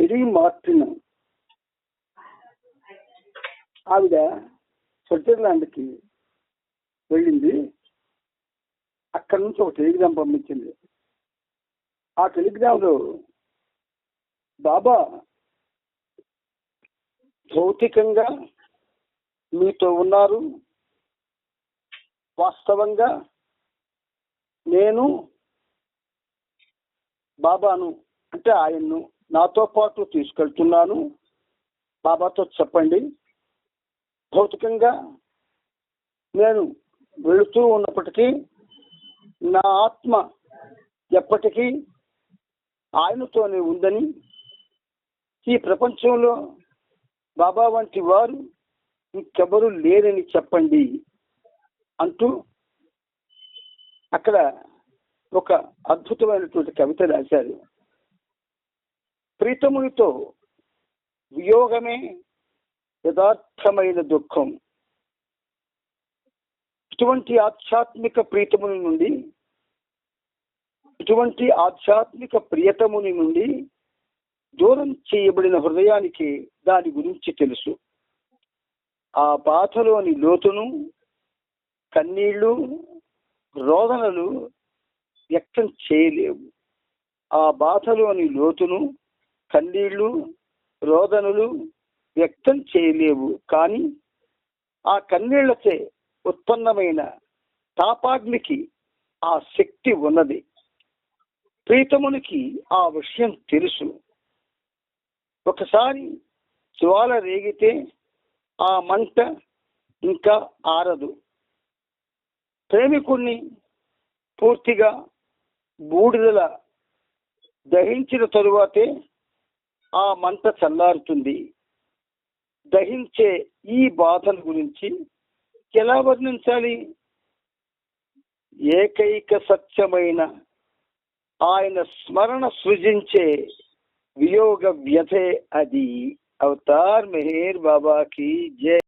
ఎడీ Martin ఆవిడ స్విట్జర్లాండ్కి వెళ్ళింది. అక్కడి నుంచి ఒక టెలిగ్రామ్ పంపించింది. ఆ టెలిగ్రామ్లో బాబా భౌతికంగా మీతో ఉన్నారు. వాస్తవంగా నేను బాబాను అంటే ఆయన్ను నాతో పాటు తీసుకెళ్తున్నాను. బాబాతో చెప్పండి. భౌతికంగా నేను వెళుతూ ఉన్నప్పటికీ నా ఆత్మ ఎప్పటికీ ఆయనతోనే ఉందని ఈ ప్రపంచంలో బాబా వంటి వారు ఇంకెవరు లేరని చెప్పండి అంటూ అక్కడ ఒక అద్భుతమైనటువంటి కవిత రాశారు. ప్రీతమునితో వియోగమే యథార్థమైన దుఃఖం. ఇటువంటి ఆధ్యాత్మిక ప్రీతముని నుండి ఇటువంటి ఆధ్యాత్మిక ప్రియతముని నుండి దూరం చేయబడిన హృదయానికి దాని గురించి తెలుసు. ఆ బాధలోని లోతును కన్నీళ్ళు రోదనలు వ్యక్తం చేయలేవు. ఆ బాధలోని లోతును కన్నీళ్ళు రోదనలు వ్యక్తం చేయలేవు. కానీ ఆ కన్నీళ్ళచే ఉత్పన్నమైన తాపాగ్నికి ఆ శక్తి ఉన్నది. ప్రీతమునికి ఆ విషయం తెలుసు. ఒకసారి జ్వాల రేగితే ఆ మంట ఇంకా ఆరదు. ప్రేమికుణ్ణి పూర్తిగా బూడిదల దహించిన తరువాతే ఆ మంట చల్లారుతుంది. దహించే ఈ బాధల గురించి ఎలా వర్ణించాలి? ఏకైక సత్యమైన ఆయన స్మరణ సృజించే వియోగ వ్యథే అది. అవతార్ మెహేర్ బాబాకి జయ